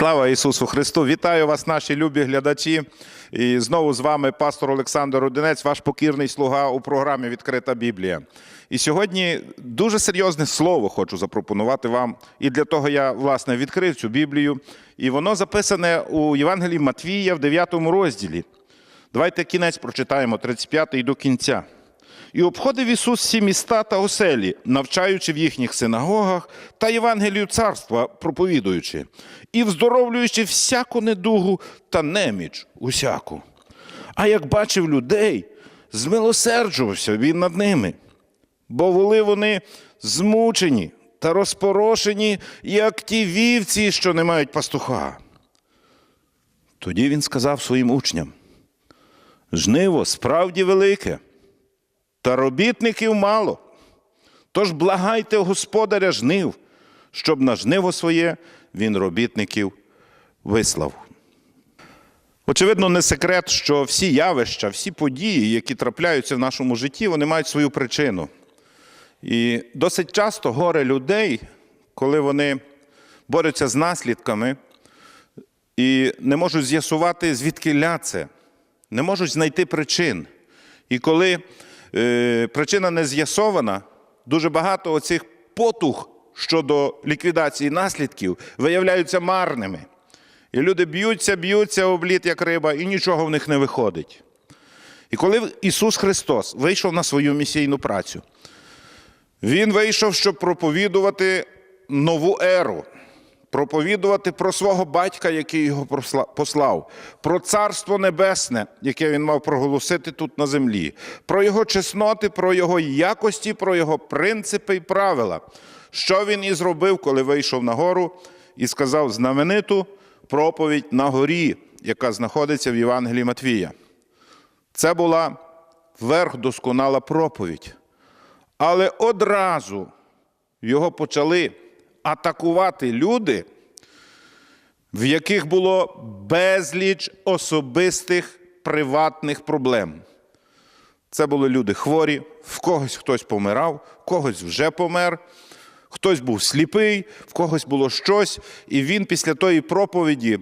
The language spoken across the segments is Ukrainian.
Слава Ісусу Христу! Вітаю вас, наші любі глядачі. І знову з вами пастор Олександр Рудинець, ваш покірний слуга у програмі Відкрита Біблія. І сьогодні дуже серйозне слово хочу запропонувати вам. І для того я, власне, відкрив цю Біблію. І воно записане у Євангелії Матвія в 9 розділі. Давайте кінець прочитаємо, 35 до кінця. І обходив Ісус всі міста та оселі, навчаючи в їхніх синагогах та Євангелію царства проповідуючи, і вздоровлюючи всяку недугу та неміч усяку. А як бачив людей, змилосерджувався він над ними, бо були вони змучені та розпорошені, як ті вівці, що не мають пастуха. Тоді він сказав своїм учням: жниво справді велике та робітників мало. Тож благайте господаря жнив, щоб на жниво своє він робітників вислав. Очевидно, не секрет, що всі явища, всі події, які трапляються в нашому житті, вони мають свою причину. І досить часто горе людей, коли вони борються з наслідками і не можуть з'ясувати, звідки це, не можуть знайти причин. І коли причина не з'ясована, дуже багато оцих потуг щодо ліквідації наслідків виявляються марними. І люди б'ються, б'ються об лід, як риба, і нічого в них не виходить. І коли Ісус Христос вийшов на свою місійну працю, Він вийшов, щоб проповідувати нову еру, проповідувати про свого батька, який його послав, про царство небесне, яке він мав проголосити тут на землі, про його чесноти, про його якості, про його принципи і правила. Що він і зробив, коли вийшов на гору і сказав знамениту проповідь на горі, яка знаходиться в Євангелії Матвія. Це була верхдосконала проповідь. Але одразу його почали атакувати люди, в яких було безліч особистих приватних проблем. Це були люди хворі, в когось хтось помирав, в когось вже помер, хтось був сліпий, в когось було щось. І він після тої проповіді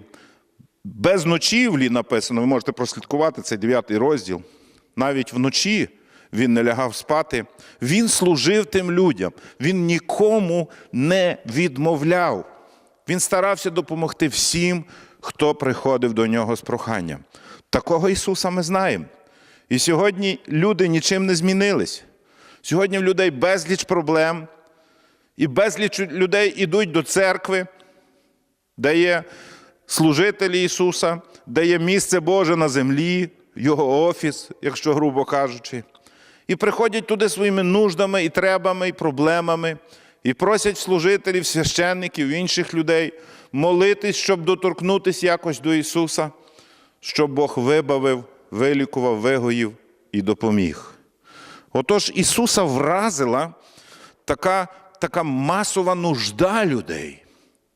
без ночівлі написано, ви можете прослідкувати цей 9 розділ, навіть вночі. Він не лягав спати, він служив тим людям, він нікому не відмовляв. Він старався допомогти всім, хто приходив до нього з проханням. Такого Ісуса ми знаємо. І сьогодні люди нічим не змінились. Сьогодні в людей безліч проблем, і безліч людей ідуть до церкви, де є служителі Ісуса, де є місце Боже на землі, Його офіс, якщо грубо кажучи. І приходять туди своїми нуждами, і требами, і проблемами, і просять служителів, священників, інших людей молитись, щоб доторкнутися якось до Ісуса, щоб Бог вибавив, вилікував, вигоїв і допоміг. Отож, Ісуса вразила така, така масова нужда людей.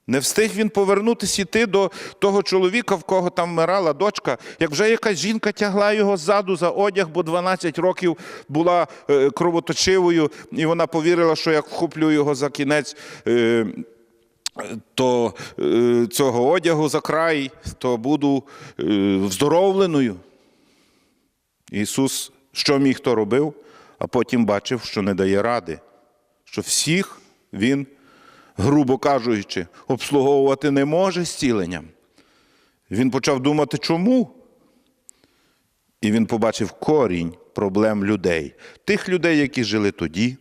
Не встиг він повернутися йти до того чоловіка, в кого там вмирала дочка, як вже якась жінка тягла його ззаду за одяг, бо 12 років була е, кровоточивою, і вона повірила, що як вхоплю його за кінець е, то е, цього одягу за край, то буду вздоровленою. Ісус, що міг то робив, а потім бачив, що не дає ради, що всіх Він грубо кажучи, обслуговувати не може зціленням. Він почав думати, чому? І він побачив корінь проблем людей, тих людей, які жили тоді,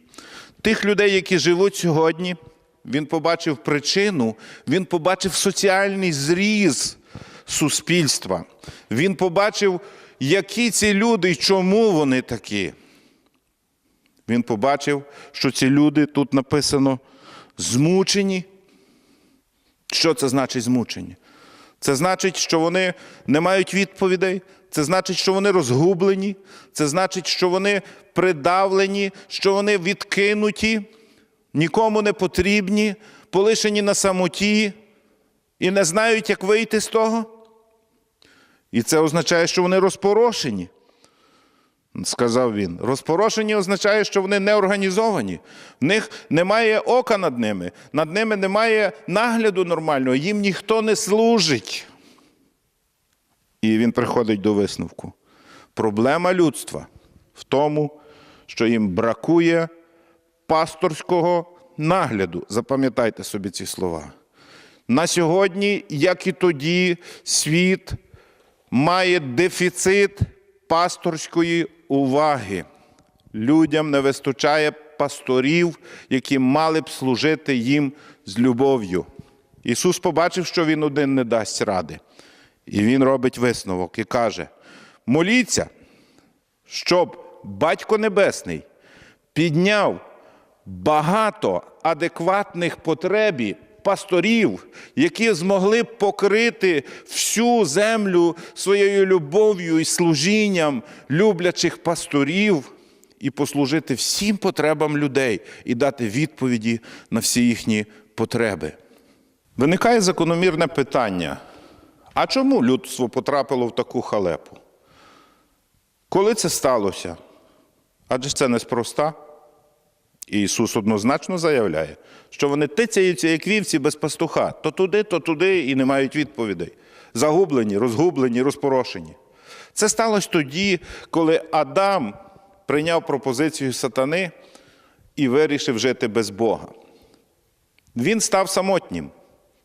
тих людей, які живуть сьогодні. Він побачив причину, він побачив соціальний зріз суспільства. Він побачив, які ці люди і чому вони такі. Він побачив, що ці люди тут написано змучені. Що це значить змучені? Це значить, що вони не мають відповідей, це значить, що вони розгублені, це значить, що вони придавлені, що вони відкинуті, нікому не потрібні, полишені на самоті і не знають, як вийти з того. І це означає, що вони розпорошені. Сказав він. Розпорошені означає, що вони не організовані. В них немає ока над ними, над ними немає нагляду нормального, їм ніхто не служить. І він приходить до висновку. Проблема людства в тому, що їм бракує пасторського нагляду. Запам'ятайте собі ці слова. На сьогодні, як і тоді, світ має дефіцит пасторської уваги. Людям не вистачає пасторів, які мали б служити їм з любов'ю. Ісус побачив, що Він один не дасть ради. І Він робить висновок і каже: моліться, щоб Батько Небесний підняв багато адекватних потребі пасторів, які змогли покрити всю землю своєю любов'ю і служінням люблячих пасторів і послужити всім потребам людей і дати відповіді на всі їхні потреби. Виникає закономірне питання: а чому людство потрапило в таку халепу? Коли це сталося? Адже це неспроста. І Ісус однозначно заявляє, що вони тицяються, як вівці без пастуха, то туди, то туди і не мають відповідей. Загублені, розгублені, розпорошені. Це сталося тоді, коли Адам прийняв пропозицію сатани і вирішив жити без Бога. Він став самотнім.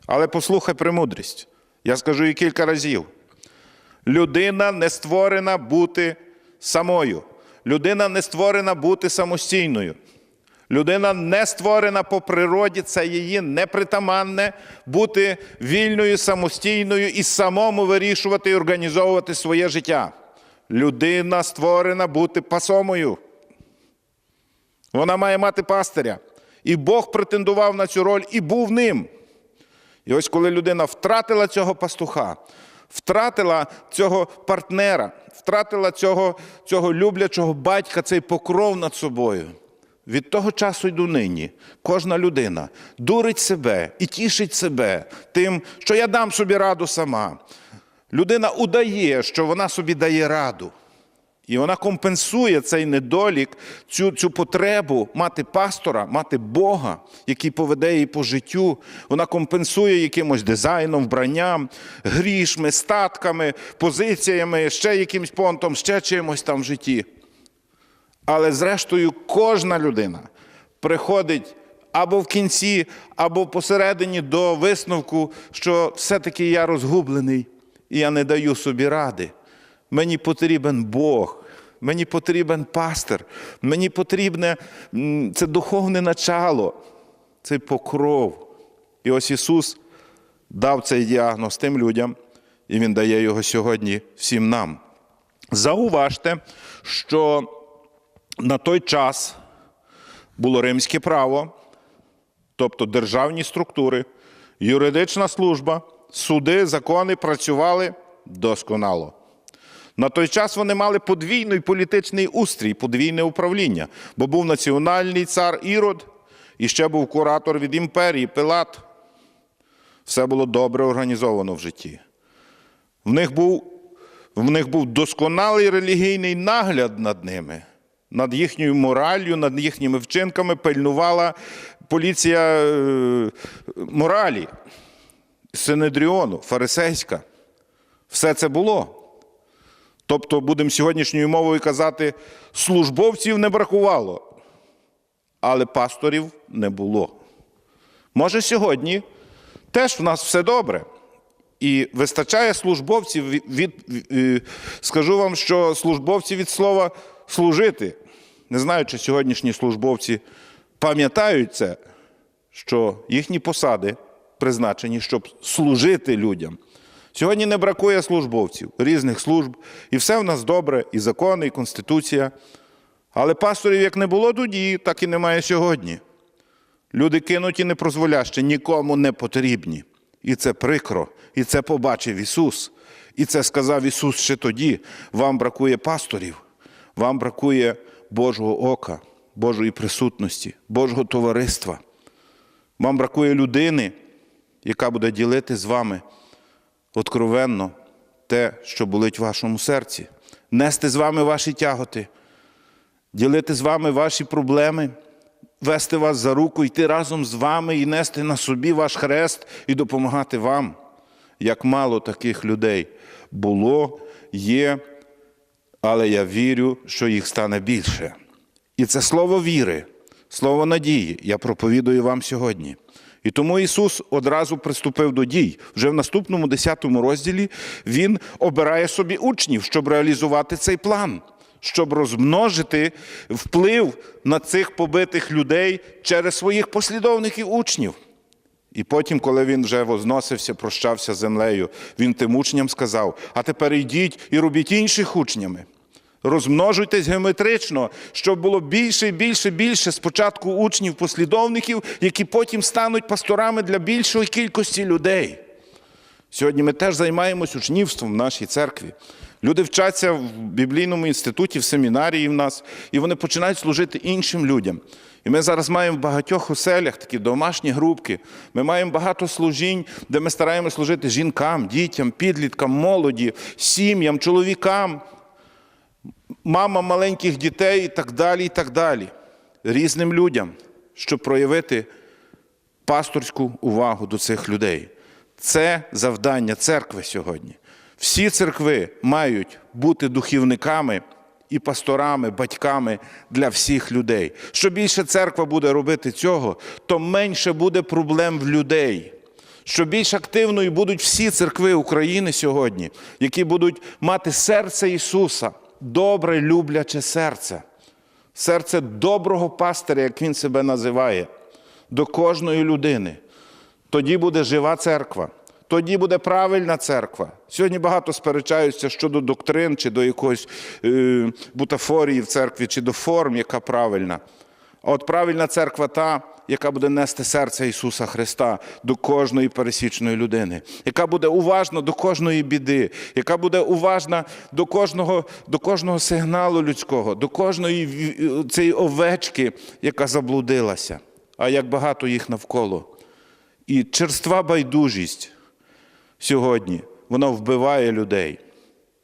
Але послухай премудрість. Я скажу її кілька разів. Людина не створена бути самою. Людина не створена бути самостійною. Людина не створена по природі, це її непритаманне бути вільною, самостійною і самому вирішувати і організовувати своє життя. Людина створена бути пасомою. Вона має мати пастиря. І Бог претендував на цю роль і був ним. І ось коли людина втратила цього пастуха, втратила цього партнера, втратила цього, цього люблячого батька, цей покров над собою. Від того часу й до нині кожна людина дурить себе і тішить себе тим, що я дам собі раду сама. Людина удає, що вона собі дає раду. І вона компенсує цей недолік, цю, цю потребу мати пастора, мати Бога, який поведе її по життю. Вона компенсує якимось дизайном, вбранням, грішми, статками, позиціями, ще якимсь понтом, ще чимось там в житті. Але зрештою, кожна людина приходить або в кінці, або посередині до висновку, що все-таки я розгублений і я не даю собі ради. Мені потрібен Бог, мені потрібен пастир, мені потрібне це духовне начало, цей покров. І ось Ісус дав цей діагноз тим людям, і Він дає його сьогодні всім нам. Зауважте, що на той час було римське право, тобто державні структури, юридична служба, суди, закони працювали досконало. На той час вони мали подвійний політичний устрій, подвійне управління, бо був національний цар Ірод і ще був куратор від імперії Пилат. Все було добре організовано в житті. В них був, в них був досконалий релігійний нагляд над ними, над їхньою мораллю, над їхніми вчинками пильнувала поліція е, моралі, Синедріону, фарисейська. Все це було. Тобто, будемо сьогоднішньою мовою казати, службовців не бракувало, але пасторів не було. Може, сьогодні теж в нас все добре. І вистачає службовців від, е, скажу вам, що службовці від слова служити. Не знаю, чи сьогоднішні службовці пам'ятають це, що їхні посади призначені, щоб служити людям. Сьогодні не бракує службовців, різних служб, і все в нас добре, і закони, і конституція. Але пасторів як не було тоді, так і немає сьогодні. Люди кинуті непрозволяще, нікому не потрібні. І це прикро, і це побачив Ісус. І це сказав Ісус ще тоді. Вам бракує пасторів, вам бракує Божого ока, Божої присутності, Божого товариства. Вам бракує людини, яка буде ділити з вами откровенно те, що болить в вашому серці. нести з вами ваші тяготи, ділити з вами ваші проблеми, вести вас за руку, йти разом з вами і нести на собі ваш хрест і допомагати вам. Як мало таких людей було, є, але я вірю, що їх стане більше. І це слово віри, слово надії я проповідую вам сьогодні. І тому Ісус одразу приступив до дій. Вже в наступному 10 розділі Він обирає собі учнів, щоб реалізувати цей план, щоб розмножити вплив на цих побитих людей через своїх послідовників учнів. І потім, коли він вже возносився, прощався землею, він тим учням сказав: а тепер йдіть і робіть інших учнями. Розмножуйтесь геометрично, щоб було більше і більше, більше спочатку учнів, послідовників, які потім стануть пасторами для більшої кількості людей. Сьогодні ми теж займаємось учнівством в нашій церкві. Люди вчаться в біблійному інституті, в семінарії в нас, і вони починають служити іншим людям. І ми зараз маємо в багатьох оселях такі домашні групки. Ми маємо багато служінь, де ми стараємося служити жінкам, дітям, підліткам, молоді, сім'ям, чоловікам, мамам маленьких дітей і так далі, і так далі. Різним людям, щоб проявити пасторську увагу до цих людей. Це завдання церкви сьогодні. Всі церкви мають бути духівниками і пасторами, батьками для всіх людей. Що більше церква буде робити цього, то менше буде проблем в людей. Що більш активною будуть всі церкви України сьогодні, які будуть мати серце Ісуса, добре, любляче серце, серце доброго пастиря, як він себе називає, до кожної людини. Тоді буде жива церква, тоді буде правильна церква. Сьогодні багато сперечаються щодо доктрин, чи до якоїсь е, бутафорії в церкві, чи до форм, яка правильна. А от правильна церква та, яка буде нести серце Ісуса Христа до кожної пересічної людини, яка буде уважна до кожної біди, яка буде уважна до кожного, до кожного сигналу людського, до кожної цієї овечки, яка заблудилася. А як багато їх навколо. І черства байдужість сьогодні, вона вбиває людей.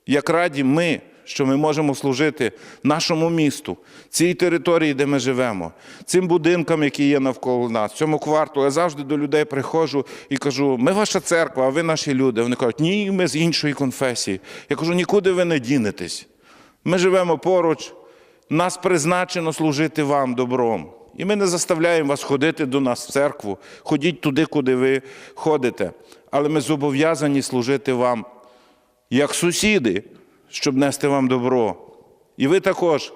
Як раді ми, що ми можемо служити нашому місту, цій території, де ми живемо, цим будинкам, які є навколо нас, цьому кварталу. Я завжди до людей приходжу і кажу: ми ваша церква, а ви наші люди. Вони кажуть, ні, ми з іншої конфесії. Я кажу, нікуди ви не дінетесь. Ми живемо поруч, нас призначено служити вам добром. І ми не заставляємо вас ходити до нас в церкву, ходіть туди, куди ви ходите. Але ми зобов'язані служити вам як сусіди, щоб нести вам добро. І ви також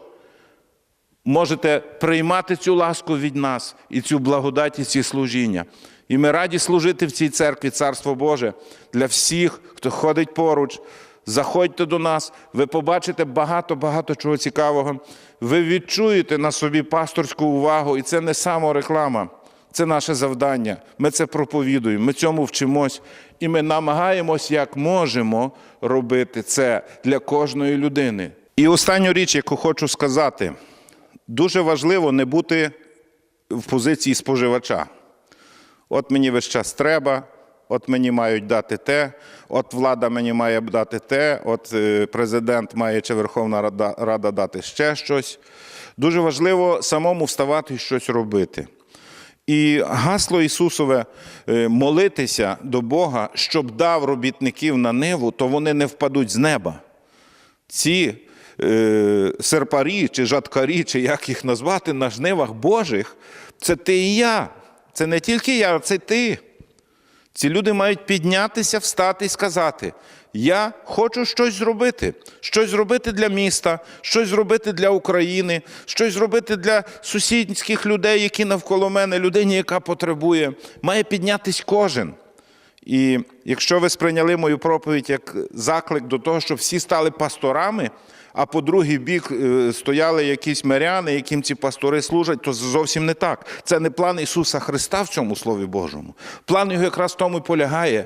можете приймати цю ласку від нас і цю благодать і ці служіння. І ми раді служити в цій церкві Царство Боже для всіх, хто ходить поруч. Заходьте до нас, ви побачите багато-багато чого цікавого. Ви відчуєте на собі пасторську увагу, і це не самореклама, це наше завдання. Ми це проповідуємо, ми цьому вчимось, і ми намагаємось, як можемо, робити це для кожної людини. І останню річ, яку хочу сказати, дуже важливо не бути в позиції споживача. От мені весь час треба, от мені мають дати те, от влада мені має дати те, от е, президент має чи Верховна Рада, Рада дати ще щось. Дуже важливо самому вставати і щось робити. І гасло Ісусове е, молитися до Бога, щоб дав робітників на ниву, то вони не впадуть з неба. Ці е, серпарі чи жаткарі, чи як їх назвати, на жнивах Божих, це ти і я. Це не тільки я, це ти. Ці люди мають піднятися, встати і сказати: Я хочу щось зробити, щось зробити для міста, щось зробити для України, щось зробити для сусідських людей, які навколо мене, людині, яка потребує. Має піднятись кожен. І якщо ви сприйняли мою проповідь як заклик до того, щоб всі стали пасторами, а по другий бік е, стояли якісь миряни, яким ці пастори служать, то зовсім не так. Це не план Ісуса Христа в цьому Слові Божому. План його якраз в тому і полягає,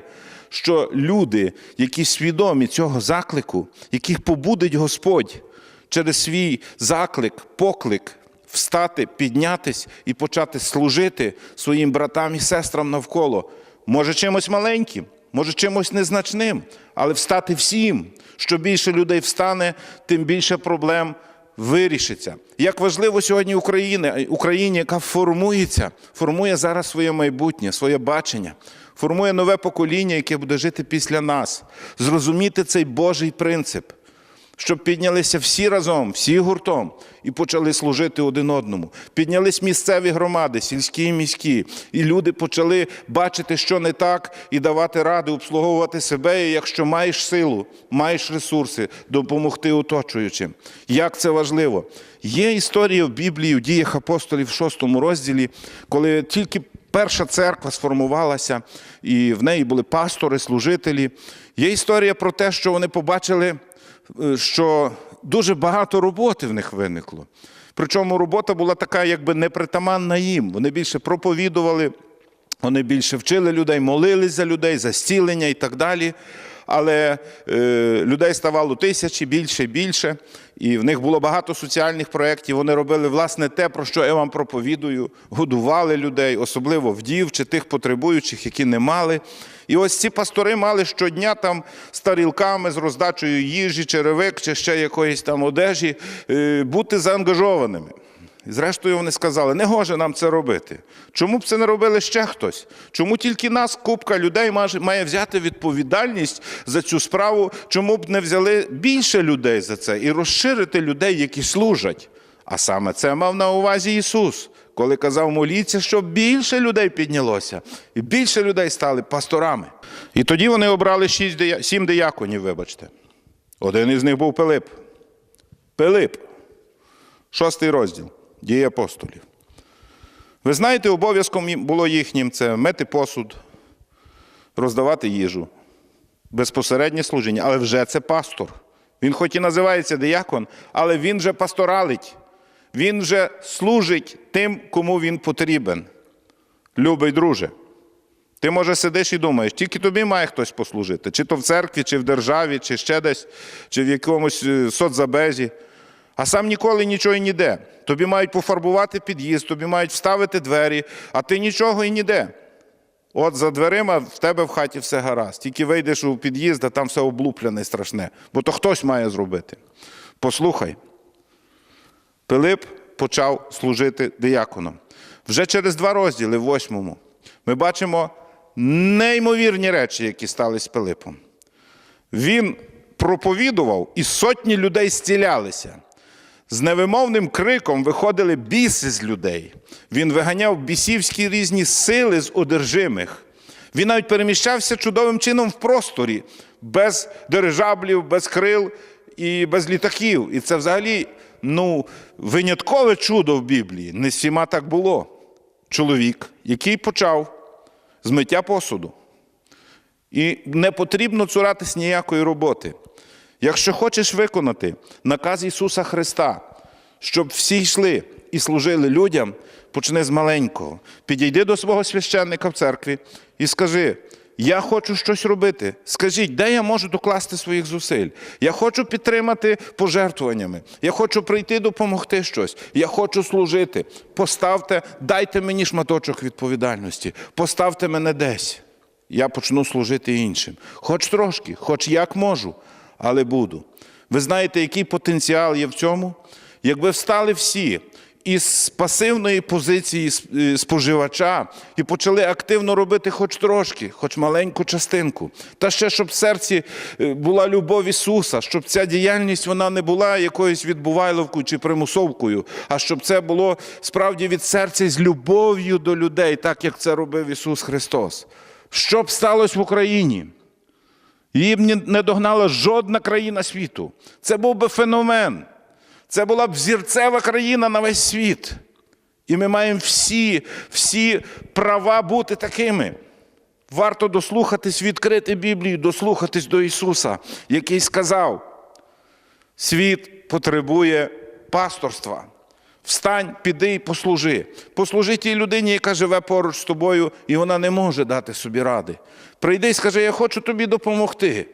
що люди, які свідомі цього заклику, яких побудить Господь через свій заклик, поклик, встати, піднятись і почати служити своїм братам і сестрам навколо. Може, чимось маленьким, може чимось незначним, але встати всім. Що більше людей встане, тим більше проблем вирішиться. Як важливо сьогодні Україні, Україні, яка формується, формує зараз своє майбутнє, своє бачення, формує нове покоління, яке буде жити після нас. Зрозуміти цей Божий принцип щоб піднялися всі разом, всі гуртом і почали служити один одному. Піднялись місцеві громади, сільські і міські, і люди почали бачити, що не так, і давати ради, обслуговувати себе. І якщо маєш силу, маєш ресурси, допомогти оточуючим. Як це важливо? Є історія в Біблії, в діях апостолів в шостому розділі, коли тільки перша церква сформувалася, і в неї були пастори, служителі. Є історія про те, що вони побачили що дуже багато роботи в них виникло. Причому робота була така, якби непритаманна їм. Вони більше проповідували, вони більше вчили людей, молились за людей, за зцілення і так далі. Але е, людей ставало тисячі, більше, більше. І в них було багато соціальних проєктів. Вони робили власне те, про що я вам проповідую, годували людей, особливо вдів чи тих потребуючих, які не мали. І ось ці пастори мали щодня там з тарілками, з роздачею їжі, черевик чи ще якоїсь там одежі е, бути заангажованими. І зрештою вони сказали, не гоже нам це робити. Чому б це не робили ще хтось? Чому тільки нас, купка людей, має взяти відповідальність за цю справу? Чому б не взяли більше людей за це і розширити людей, які служать? А саме це мав на увазі Ісус, коли казав, моліться, щоб більше людей піднялося, і більше людей стали пасторами. І тоді вони обрали шість сім дияконів, вибачте. Один із них був Пилип. Пилип, шостий розділ дії апостолів. Ви знаєте, обов'язком було їхнім це мити посуд, роздавати їжу, безпосереднє служіння, але вже це пастор. Він хоч і називається диякон, але він вже пасторалить. Він вже служить тим, кому він потрібен. Любий друже. Ти, може, сидиш і думаєш, тільки тобі має хтось послужити, чи то в церкві, чи в державі, чи ще десь, чи в якомусь е, соцзабезі. А сам ніколи нічого і ніде. Тобі мають пофарбувати під'їзд, тобі мають вставити двері, а ти нічого і ніде. От за дверима в тебе в хаті все гаразд. Тільки вийдеш у під'їзд, а там все облуплене страшне. Бо то хтось має зробити. Послухай, Пилип почав служити дияконом. Вже через два розділи, в восьмому, ми бачимо неймовірні речі, які стались з Пилипом. Він проповідував, і сотні людей зцілялися. З невимовним криком виходили біси з людей. Він виганяв бісівські різні сили з одержимих. Він навіть переміщався чудовим чином в просторі, без дирижаблів, без крил і без літаків. І це взагалі ну, виняткове чудо в Біблії. Не всіма так було. Чоловік, який почав з миття посуду. І не потрібно цуратись ніякої роботи. Якщо хочеш виконати наказ Ісуса Христа, щоб всі йшли і служили людям, почни з маленького. Підійди до свого священника в церкві і скажи: я хочу щось робити. Скажіть, де я можу докласти своїх зусиль? Я хочу підтримати пожертвуваннями. Я хочу прийти допомогти щось. Я хочу служити. Поставте, дайте мені шматочок відповідальності. Поставте мене десь. Я почну служити іншим. Хоч трошки, хоч як можу але буду. Ви знаєте, який потенціал є в цьому? Якби встали всі із пасивної позиції споживача і почали активно робити хоч трошки, хоч маленьку частинку. Та ще, щоб в серці е, була любов Ісуса, щоб ця діяльність вона не була якоюсь відбувайловкою чи примусовкою, а щоб це було справді від серця з любов'ю до людей, так як це робив Ісус Христос. Що б сталося в Україні? Її не догнала жодна країна світу. Це був би феномен. Це була б зірцева країна на весь світ. І ми маємо всі, всі права бути такими. Варто дослухатись, відкрити Біблію, дослухатись до Ісуса, який сказав: світ потребує пасторства. Встань, піди і послужи. Послужи тій людині, яка живе поруч з тобою, і вона не може дати собі ради. Прийди і скажи, я хочу тобі допомогти.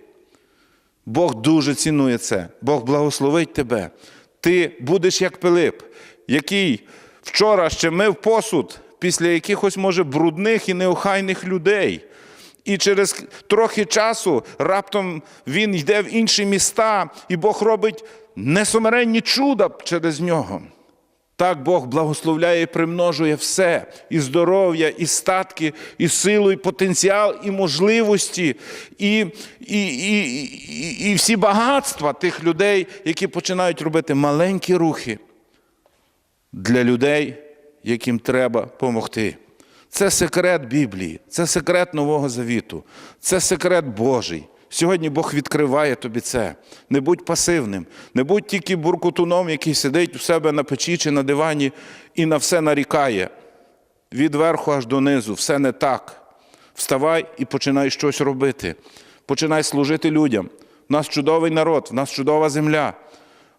Бог дуже цінує це. Бог благословить тебе. Ти будеш як Пилип, який вчора ще мив посуд після якихось, може, брудних і неохайних людей. І через трохи часу раптом він йде в інші міста, і Бог робить несумиренні чуда через нього. Так Бог благословляє і примножує все: і здоров'я, і статки, і силу, і потенціал, і можливості, і, і, і, і, і всі багатства тих людей, які починають робити маленькі рухи для людей, яким треба допомогти. Це секрет Біблії, це секрет Нового Завіту, це секрет Божий. Сьогодні Бог відкриває тобі це. Не будь пасивним, не будь тільки буркутуном, який сидить у себе на печі чи на дивані і на все нарікає. Від верху аж донизу, все не так. Вставай і починай щось робити. Починай служити людям. У нас чудовий народ, в нас чудова земля.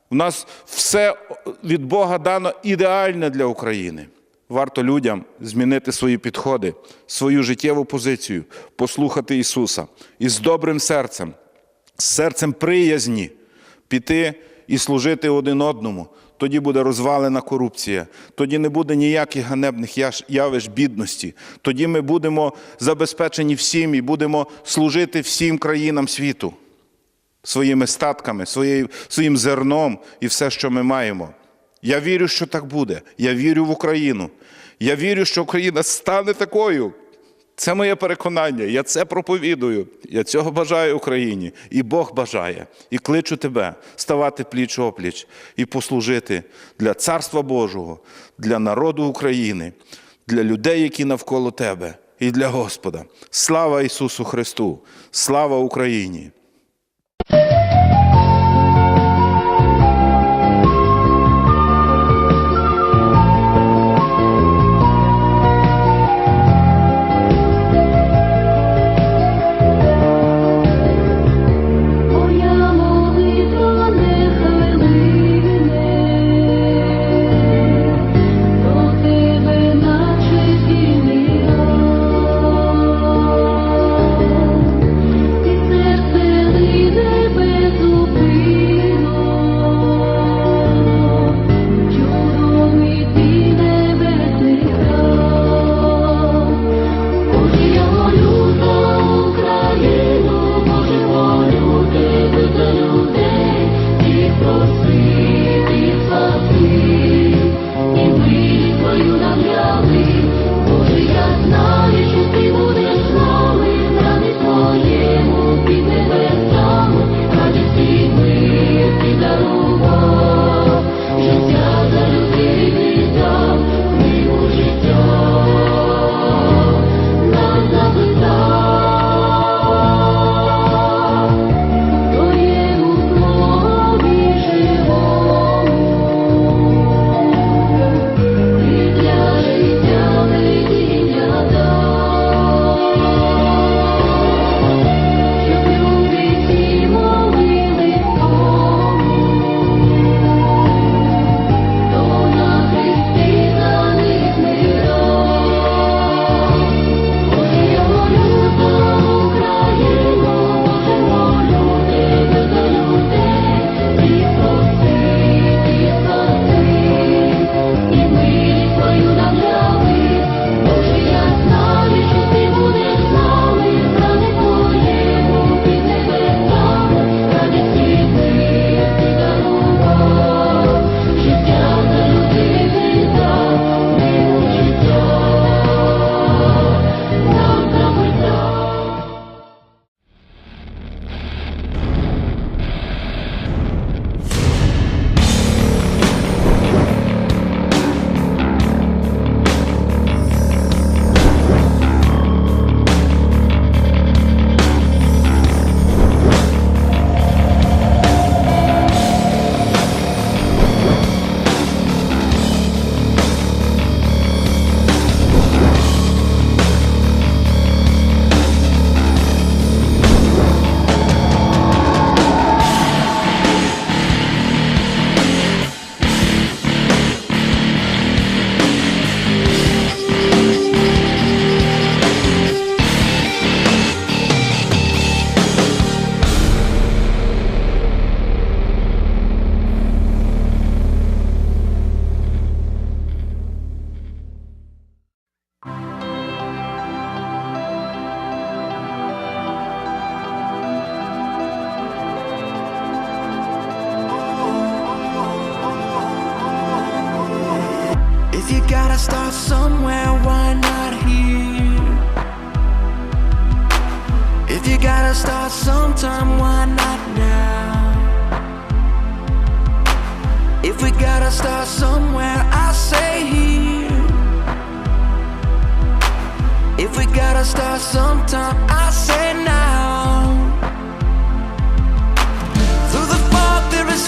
У нас все від Бога дано ідеальне для України. Варто людям змінити свої підходи, свою життєву позицію, послухати Ісуса і з добрим серцем, з серцем приязні піти і служити один одному. Тоді буде розвалена корупція, тоді не буде ніяких ганебних явищ бідності. Тоді ми будемо забезпечені всім і будемо служити всім країнам світу своїми статками, своїм зерном і все, що ми маємо. Я вірю, що так буде. Я вірю в Україну. Я вірю, що Україна стане такою. Це моє переконання. Я це проповідую. Я цього бажаю Україні. І Бог бажає. І кличу тебе ставати пліч опліч і послужити для Царства Божого, для народу України, для людей, які навколо тебе, і для Господа. Слава Ісусу Христу! Слава Україні! Gotta start somewhere, why not here? If you gotta start sometime, why not now? If we gotta start somewhere, I say here. If we gotta start sometime, I say now.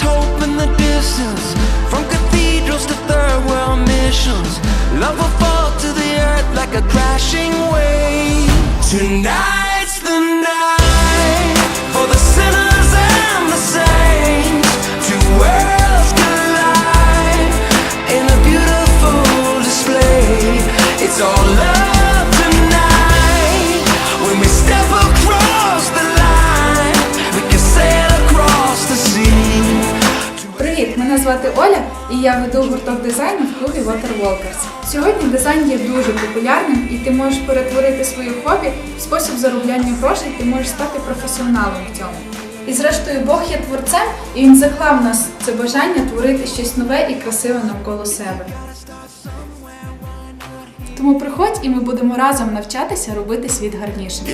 Fog, there is hope in the distance. From cathedrals to third world missions, love will fall to the earth like a crashing wave. Tonight's звати Оля, і я веду гурток дизайну в клубі Water Walkers. Сьогодні дизайн є дуже популярним, і ти можеш перетворити своє хобі в спосіб заробляння грошей, ти можеш стати професіоналом в цьому. І зрештою, Бог є творцем, і він заклав нас це бажання творити щось нове і красиве навколо себе. Тому приходь, і ми будемо разом навчатися робити світ гарнішим.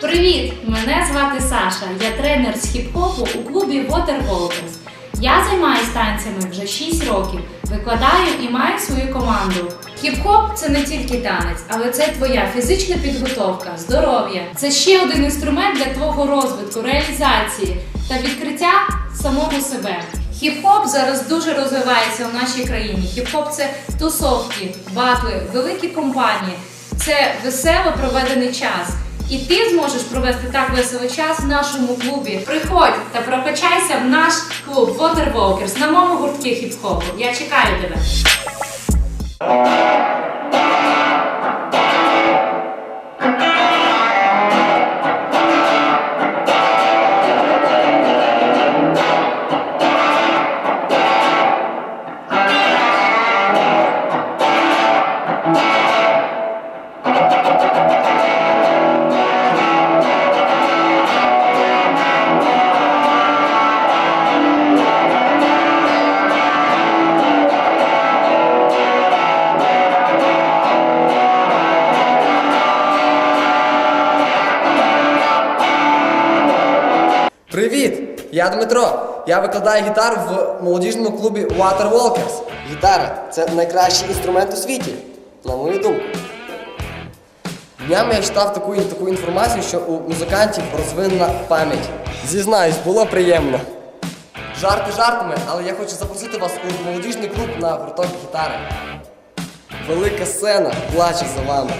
Привіт! Мене звати Саша. Я тренер з хіп-хопу у клубі Water Walkers. Я займаюся танцями вже 6 років, викладаю і маю свою команду. Хіп-хоп це не тільки танець, але це твоя фізична підготовка, здоров'я. Це ще один інструмент для твого розвитку, реалізації та відкриття самого себе. Хіп-хоп зараз дуже розвивається в нашій країні. Хіп-хоп це тусовки, батли, великі компанії. Це весело проведений час. І ти зможеш провести так веселий час в нашому клубі. Приходь та прокачайся в наш клуб Water Walkers на моєму гуртки хіп-хопу. Я чекаю тебе. Я Дмитро. Я викладаю гітару в молодіжному клубі Water Walkers. Гітара це найкращий інструмент у світі, на мою думку. Днями я читав таку, таку інформацію, що у музикантів розвинена пам'ять. Зізнаюсь, було приємно. Жарти жартами, але я хочу запросити вас у молодіжний клуб на гурток гітари. Велика сцена плаче за вами.